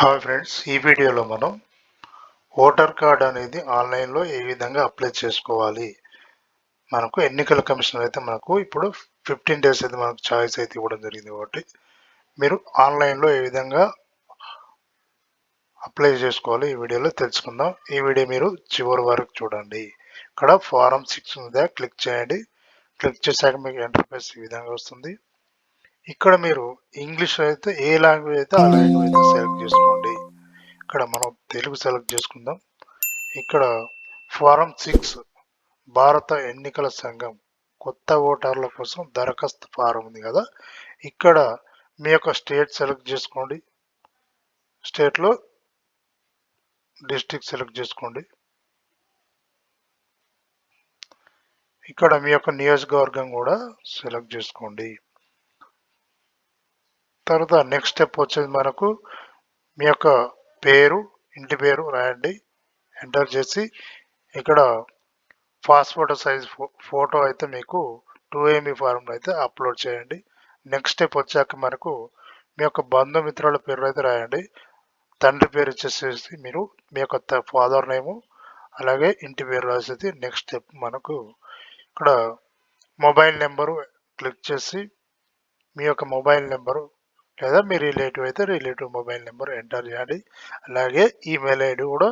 Hi friends ఈ వీడియోలో మనం ఓటర్ కార్డ్ అనేది ఆన్లైన్లో ఏ విధంగా అప్లై చేసుకోవాలి? మనకు ఎన్నికల కమిషన్ అయితే మనకు ఇప్పుడు ఫిఫ్టీన్ డేస్ అయితే మనకు ఛాయిస్ అయితే ఇవ్వడం జరిగింది కాబట్టి మీరు ఆన్లైన్లో ఏ విధంగా అప్లై చేసుకోవాలి ఈ వీడియోలో తెలుసుకుందాం. ఈ వీడియో మీరు చివరి వరకు చూడండి. ఇక్కడ ఫారం సిక్స్ మీద క్లిక్ చేయండి. క్లిక్ చేశాక మీకు ఎంటర్ప్రైస్ ఈ విధంగా వస్తుంది. ఇక్కడ మీరు ఇంగ్లీష్ అయితే ఏ లాంగ్వేజ్ అయితే ఆ లాంగ్వేజ్ అయితే సెలెక్ట్ చేసుకోండి. ఇక్కడ మనం తెలుగు సెలెక్ట్ చేసుకుందాం. ఇక్కడ ఫారం సిక్స్ భారత ఎన్నికల సంఘం కొత్త ఓటర్ల కోసం దరఖాస్తు ఫారం ఉంది కదా. ఇక్కడ మీ యొక్క స్టేట్ సెలెక్ట్ చేసుకోండి. స్టేట్లో డిస్ట్రిక్ట్ సెలెక్ట్ చేసుకోండి. ఇక్కడ మీ యొక్క నియోజకవర్గం కూడా సెలెక్ట్ చేసుకోండి. తర్వాత నెక్స్ట్ స్టెప్ వచ్చేది మనకు మీ యొక్క పేరు ఇంటి పేరు రాయండి. ఎంటర్ చేసి ఇక్కడ పాస్పోర్ట్ సైజ్ ఫోటో అయితే మీకు టూ ఎంబీ ఫార్మ్లో అయితే అప్లోడ్ చేయండి. నెక్స్ట్ స్టెప్ వచ్చాక మనకు మీ యొక్క బంధుమిత్రుల పేరు అయితే రాయండి. తండ్రి పేరు వచ్చేసేసి మీరు మీ యొక్క ఫాదర్ నేము అలాగే ఇంటి పేరు రాసేది నెక్స్ట్ స్టెప్ మనకు ఇక్కడ మొబైల్ నెంబరు క్లిక్ చేసి మీ యొక్క మొబైల్ నెంబరు లేదా మీ రిలేటివ్ అయితే రిలేటివ్ మొబైల్ నెంబర్ ఎంటర్ చేయండి. అలాగే ఈమెయిల్ ఐడి కూడా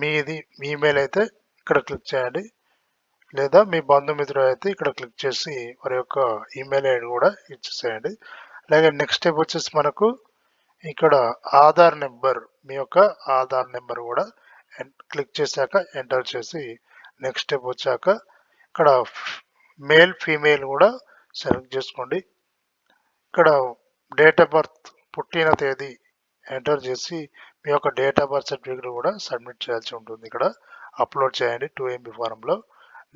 మీది ఈమెయిల్ అయితే ఇక్కడ క్లిక్ చేయండి. లేదా మీ బంధుమిత్రుడు అయితే ఇక్కడ క్లిక్ చేసి వారి యొక్క ఈమెయిల్ ఐడి కూడా ఇచ్చేసేయండి. అలాగే నెక్స్ట్ స్టెప్ వచ్చేసి మనకు ఇక్కడ ఆధార్ నెంబర్ మీ యొక్క ఆధార్ నెంబర్ కూడా క్లిక్ చేశాక ఎంటర్ చేసి నెక్స్ట్ స్టెప్ వచ్చాక ఇక్కడ మేల్ ఫీమేల్ కూడా సెలెక్ట్ చేసుకోండి. ఇక్కడ డేట్ ఆఫ్ బర్త్ పుట్టిన తేదీ ఎంటర్ చేసి మీ యొక్క డేట్ ఆఫ్ బర్త్ సర్టిఫికేట్ కూడా సబ్మిట్ చేయాల్సి ఉంటుంది. ఇక్కడ అప్లోడ్ చేయండి టూ ఎంబీ ఫారంలో.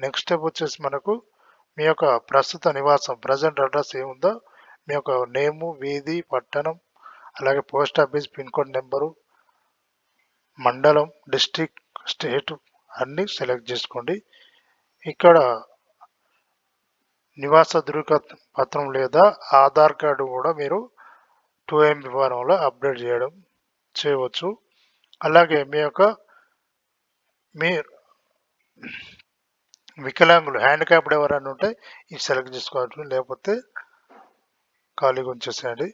నెక్స్ట్ స్టెప్ వచ్చేసి మనకు మీ యొక్క ప్రస్తుత నివాసం ప్రజెంట్ అడ్రస్ ఏముందో మీ యొక్క నేము వీధి పట్టణం అలాగే post office pin code number మండలం డిస్టిక్ స్టేట్ అన్నీ సెలెక్ట్ చేసుకోండి. ఇక్కడ నివాస ధృవీకరణ పత్రం లేదా ఆధార్ కార్డు కూడా మీరు టూ ఎంబీ ఫారంలో అప్డేట్ చేయడం చేయవచ్చు. అలాగే మీ యొక్క మీ వికలాంగులు హ్యాండిక్యాప్డ్ ఎవరైనా ఉంటే ఇది సెలెక్ట్ చేసుకోవచ్చు. లేకపోతే ఖాళీగా ఉంచేసేయండి.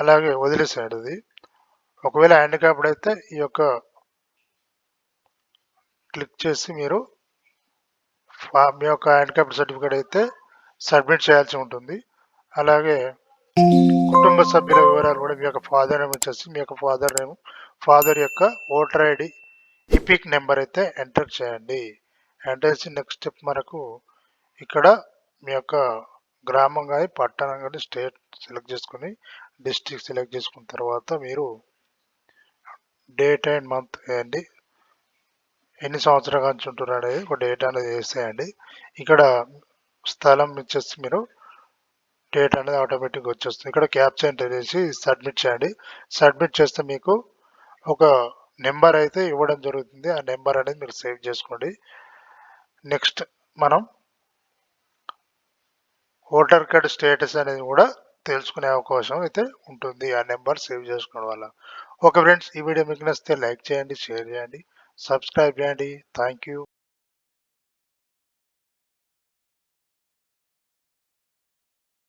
అలాగే వదిలేసేయండి ఇది ఒకవేళ హ్యాండిక్యాప్డ్ అయితే ఈ యొక్క క్లిక్ చేసి మీరు మీ యొక్క హ్యాండిక్యాప్డ్ సర్టిఫికేట్ అయితే సబ్మిట్ చేయాల్సి ఉంటుంది. అలాగే కుటుంబ సభ్యుల వివరాలు కూడా మీ యొక్క ఫాదర్ నేమ్ వచ్చేసి మీ యొక్క ఫాదర్ నేమ్ ఫాదర్ యొక్క ఓటర్ ఐడి ఇపిక్ నెంబర్ అయితే ఎంటర్ చేయండి. ఎంటర్ చేసి నెక్స్ట్ స్టెప్ మనకు ఇక్కడ మీ యొక్క గ్రామం కానీ పట్టణం కానీ స్టేట్ సెలెక్ట్ చేసుకుని డిస్ట్రిక్ట్ సెలెక్ట్ చేసుకున్న తర్వాత మీరు డేట్ అండ్ మంత్ వేయండి ఎన్ని సంవత్సరాల నుంచి ఉంటున్నారు అనేది ఒక డేట్ అనేది వేసేయండి. ఇక్కడ స్థలం ఇచ్చేసి మీరు డేట్ అనేది ఆటోమేటిక్గా వచ్చేస్తుంది. ఇక్కడ క్యాప్చర్ ఎంటర్ చేసి సబ్మిట్ చేయండి. సబ్మిట్ చేస్తే మీకు ఒక నెంబర్ అయితే ఇవ్వడం జరుగుతుంది. ఆ నెంబర్ అనేది మీరు సేవ్ చేసుకోండి. నెక్స్ట్ మనం ఓటర్ కార్డ్ స్టేటస్ అనేది కూడా తెలుసుకునే అవకాశం అయితే ఉంటుంది. ఆ నెంబర్ సేవ్ చేసుకోవడం వల్ల. ఓకే ఫ్రెండ్స్ ఈ వీడియో మీకు నచ్చితే లైక్ చేయండి షేర్ చేయండి సబ్స్క్రైబ్ చేయండి. Thank you